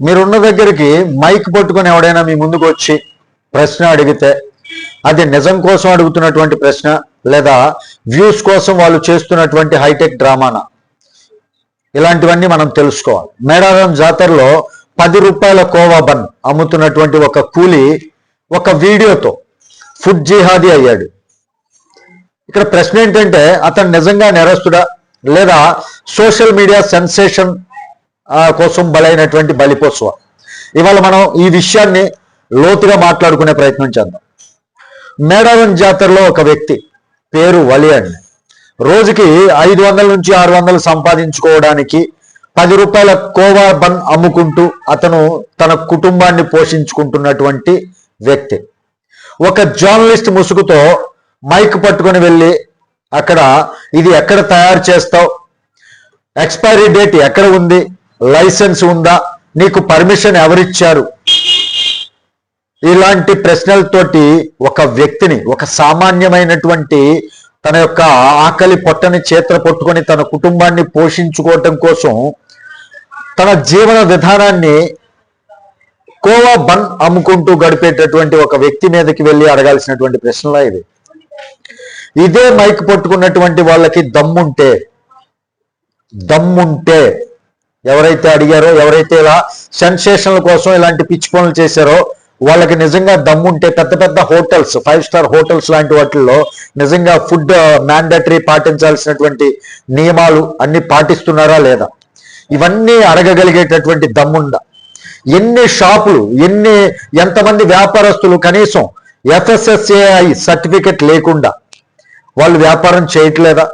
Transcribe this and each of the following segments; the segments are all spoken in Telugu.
మీరున్న దగ్గరికి మైక్ పట్టుకొని ఎవడైనా మీ ముందుకు వచ్చి ప్రశ్న అడిగితే అది నిజం కోసం అడుగుతున్నటువంటి ప్రశ్న లేదా వ్యూస్ కోసం వాళ్ళు చేస్తున్నటువంటి హైటెక్ డ్రామానా? ఇలాంటివన్నీ మనం తెలుసుకోవాలి. మేడారం జాతరలో పది రూపాయల కోవా బన్ అమ్ముతున్నటువంటి ఒక కూలి ఒక వీడియోతో ఫుడ్ జిహాదీ అయ్యాడు. ఇక్కడ ప్రశ్న ఏంటంటే అతను నిజంగా నేరస్తుడా లేదా సోషల్ మీడియా సెన్సేషన్ కోసం బలైనటువంటి బలిపోత్సవం. ఇవాళ మనం ఈ విషయాన్ని లోతుగా మాట్లాడుకునే ప్రయత్నం చేద్దాం. మేడారం జాతరలో ఒక వ్యక్తి పేరు వలి అండి రోజుకి ఐదు వందల నుంచి ఆరు వందలు సంపాదించుకోవడానికి పది రూపాయల కోవా బన్ అమ్ముకుంటూ అతను తన కుటుంబాన్ని పోషించుకుంటున్నటువంటి వ్యక్తి. ఒక జర్నలిస్ట్ ముసుగుతో మైక్ పట్టుకొని వెళ్ళి అక్కడ ఇది ఎక్కడ తయారు చేస్తావు? ఎక్స్పైరీ డేట్ ఎక్కడ ఉంది? లైసెన్స్ ఉందా? నీకు పర్మిషన్ ఎవరిచ్చారు? ఇలాంటి ప్రశ్నలతోటి ఒక వ్యక్తిని ఒక సామాన్యమైనటువంటి తన యొక్క ఆకలి పొట్టని చేతుల పట్టుకొని తన కుటుంబాన్ని పోషించుకోవటం కోసం తన జీవన విధానాన్ని కోవా బన్ అమ్ముకుంటూ గడిపేటటువంటి ఒక వ్యక్తి మీదకి వెళ్ళి అడగాల్సినటువంటి ప్రశ్నలా ఇది. ఇదే మైక్ పట్టుకున్నటువంటి వాళ్ళకి దమ్ముంటే దమ్ముంటే ఎవరైతే అడిగారో ఎవరైతే ఇలా సెన్సేషన్ల కోసం ఇలాంటి పిచ్చి పనులు చేశారో వాళ్ళకి నిజంగా దమ్ముంటే పెద్ద పెద్ద హోటల్స్ ఫైవ్ స్టార్ హోటల్స్ లాంటి వాటిల్లో నిజంగా ఫుడ్ uh, మ్యాండటరీ పాటించాల్సినటువంటి నియమాలు అన్ని పాటిస్తున్నారా లేదా? ఇవన్నీ అడగగలిగేటటువంటి దమ్ముందా? ఎన్ని షాపులు ఎన్ని ఎంతమంది వ్యాపారస్తులు కనీసం ఎఫ్ఎస్ఎస్ఏఐ సర్టిఫికెట్ లేకుండా వాళ్ళు వ్యాపారం చేయట్లేదా?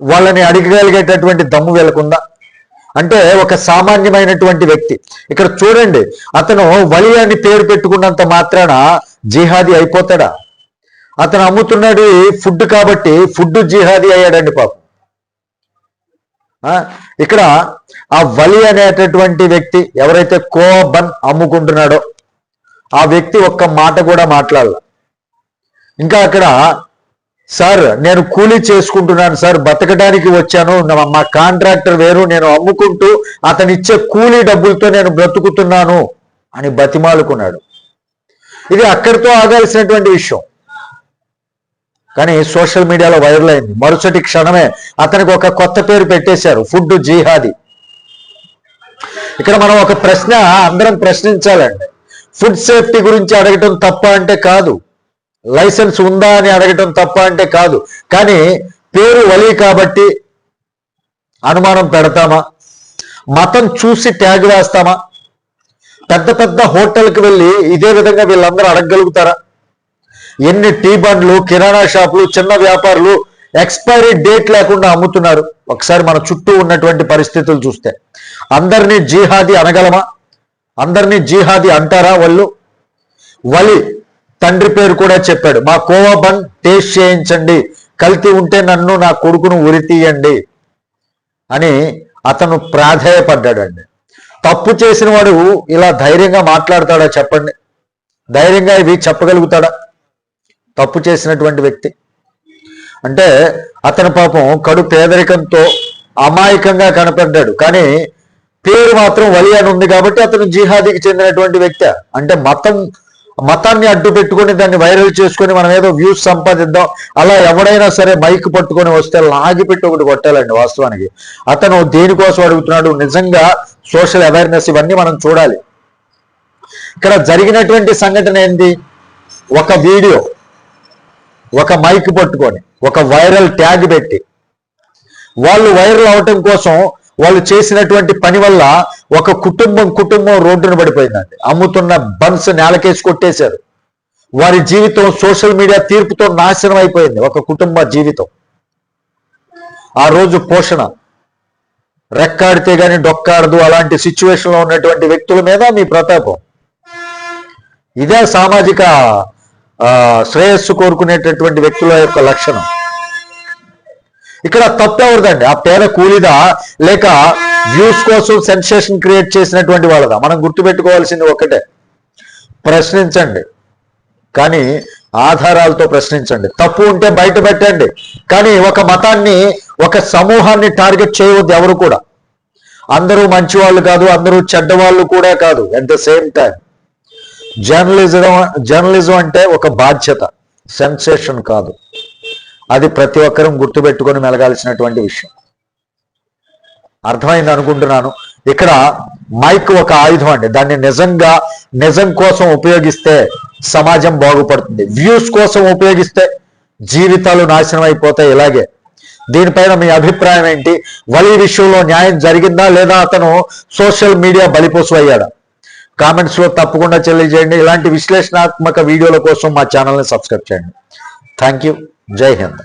వాళ్ళని అడగగలిగేటటువంటి దమ్ము వీళ్ళకుందా? అంటే ఒక సామాన్యమైనటువంటి వ్యక్తి. ఇక్కడ చూడండి అతను వలి అని పేరు పెట్టుకున్నంత మాత్రాన జిహాదీ అయిపోతాడా? అతను అమ్ముతున్నాడు ఫుడ్ కాబట్టి ఫుడ్ జిహాదీ అయ్యాడండి పాపం. ఇక్కడ ఆ వలి అనేటటువంటి వ్యక్తి ఎవరైతే కోబన్ అమ్ముకుంటున్నాడో ఆ వ్యక్తి ఒక్క మాట కూడా మాట్లాడాల. ఇంకా అక్కడ సార్ నేను కూలీ చేసుకుంటున్నాను సార్ బతకడానికి వచ్చాను. మా కాంట్రాక్టర్ వేరు నేను అమ్ముకుంటూ అతను ఇచ్చే కూలీ డబ్బులతో నేను బ్రతుకుతున్నాను అని బతిమాలుకున్నాడు. ఇది అక్కడితో ఆగాల్సినటువంటి విషయం. కానీ సోషల్ మీడియాలో వైరల్ అయింది. మరుసటి క్షణమే అతనికి ఒక కొత్త పేరు పెట్టేశారు ఫుడ్ జీహాది. ఇక్కడ మనం ఒక ప్రశ్న అందరం ప్రశ్నించాలండి. ఫుడ్ సేఫ్టీ గురించి అడగటం తప్ప అంటే కాదు. లైసెన్స్ ఉందా అని అడగటం తప్ప అంటే కాదు. కానీ పేరు వలి కాబట్టి అనుమానం పెడతామా? మతం చూసి ట్యాగ్ వేస్తామా? పెద్ద పెద్ద హోటల్కి వెళ్ళి ఇదే విధంగా వీళ్ళందరూ అడగగలుగుతారా? ఎన్ని టీ బండ్లు కిరాణా షాపులు చిన్న వ్యాపారులు ఎక్స్పైరీ డేట్ లేకుండా అమ్ముతున్నారు. ఒకసారి మన చుట్టూ ఉన్నటువంటి పరిస్థితులు చూస్తే. అందరినీ జీహాది అనగలమా? అందరినీ జీహాది అంటారా వాళ్ళు? వలి తండ్రి పేరు కూడా చెప్పాడు మా కోవా బన్ టేస్ట్ చేయించండి కల్తీ ఉంటే నన్ను నా కొడుకును ఉరి తీయండి అని అతను ప్రాధేయపడ్డాడండి. తప్పు చేసిన వాడు ఇలా ధైర్యంగా మాట్లాడతాడా చెప్పండి? ధైర్యంగా ఇవి చెప్పగలుగుతాడా? తప్పు చేసినటువంటి వ్యక్తి. అంటే అతని పాపం కడు పేదరికంతో అమాయకంగా కనపడ్డాడు కానీ పేరు మాత్రం వలి అని ఉంది కాబట్టి అతను జిహాదీకి చెందినటువంటి వ్యక్తి. అంటే మతం మతాన్ని అడ్డు పెట్టుకొని దాన్ని వైరల్ చేసుకొని మనం ఏదో వ్యూస్ సంపాదిద్దాం. అలా ఎవడైనా సరే మైక్ పట్టుకొని వస్తే లాగిపెట్టి ఒకటి కొట్టాలండి వాస్తవానికి. అతను దేనికోసం అడుగుతున్నాడు? నిజంగా సోషల్ అవేర్నెస్ ఇవన్నీ మనం చూడాలి. ఇక్కడ జరిగినటువంటి సంఘటన ఏంది? ఒక వీడియో ఒక మైక్ పట్టుకొని ఒక వైరల్ ట్యాగ్ పెట్టి వాళ్ళు వైరల్ అవటం కోసం వాళ్ళు చేసినటువంటి పని వల్ల ఒక కుటుంబం కుటుంబం రోడ్డున పడిపోయిందండి. అమ్ముతున్న బన్స్ నేలకేసి కొట్టేశారు. వారి జీవితం సోషల్ మీడియా తీర్పుతో నాశనం అయిపోయింది ఒక కుటుంబ జీవితం. ఆ రోజు పోషణ. రెక్కాడితే గాని డొక్కాడదు అలాంటి సిచ్యువేషన్లో ఉన్నటువంటి వ్యక్తుల మీద మీ ప్రతాపం. ఇదే సామాజిక శ్రేయస్సు కోరుకునేటటువంటి వ్యక్తుల యొక్క లక్షణం. ఇక్కడ తప్పు ఎవరిదండి ఆ పేద కూలిదా లేక వ్యూస్ కోసం సెన్సేషన్ క్రియేట్ చేసినటువంటి వాళ్ళదా. మనం గుర్తుపెట్టుకోవాల్సింది ఒకటే ప్రశ్నించండి. కానీ ఆధారాలతో ప్రశ్నించండి. తప్పు ఉంటే బయట పెట్టండి. కానీ ఒక మతాన్ని ఒక సమూహాన్ని టార్గెట్ చేయవద్దు ఎవరు కూడా. అందరూ మంచివాళ్ళు కాదు అందరూ చెడ్డవాళ్ళు కూడా కాదు. At the same time journalism journalism అంటే ఒక బాధ్యత. సెన్సేషన్ కాదు. అది ప్రతి ఒక్కరూ గుర్తుపెట్టుకొని మెలగాల్సినటువంటి విషయం. అర్థమైంది అనుకుంటున్నాను. ఇక్కడ మైక్ ఒక ఆయుధం అండి. దాన్ని నిజంగా నిజం కోసం ఉపయోగిస్తే సమాజం బాగుపడుతుంది. వ్యూస్ కోసం ఉపయోగిస్తే జీవితాలు నాశనం అయిపోతాయి ఇలాగే. దీనిపైన మీ అభిప్రాయం ఏంటి? వలి విషయంలో న్యాయం జరిగిందా లేదా అతను సోషల్ మీడియా బలిపోసు అయ్యాడా? కామెంట్స్లో తప్పకుండా తెలియజేయండి. ఇలాంటి విశ్లేషణాత్మక వీడియోల కోసం మా ఛానల్ని సబ్స్క్రైబ్ చేయండి. थैंक यू जय हिंद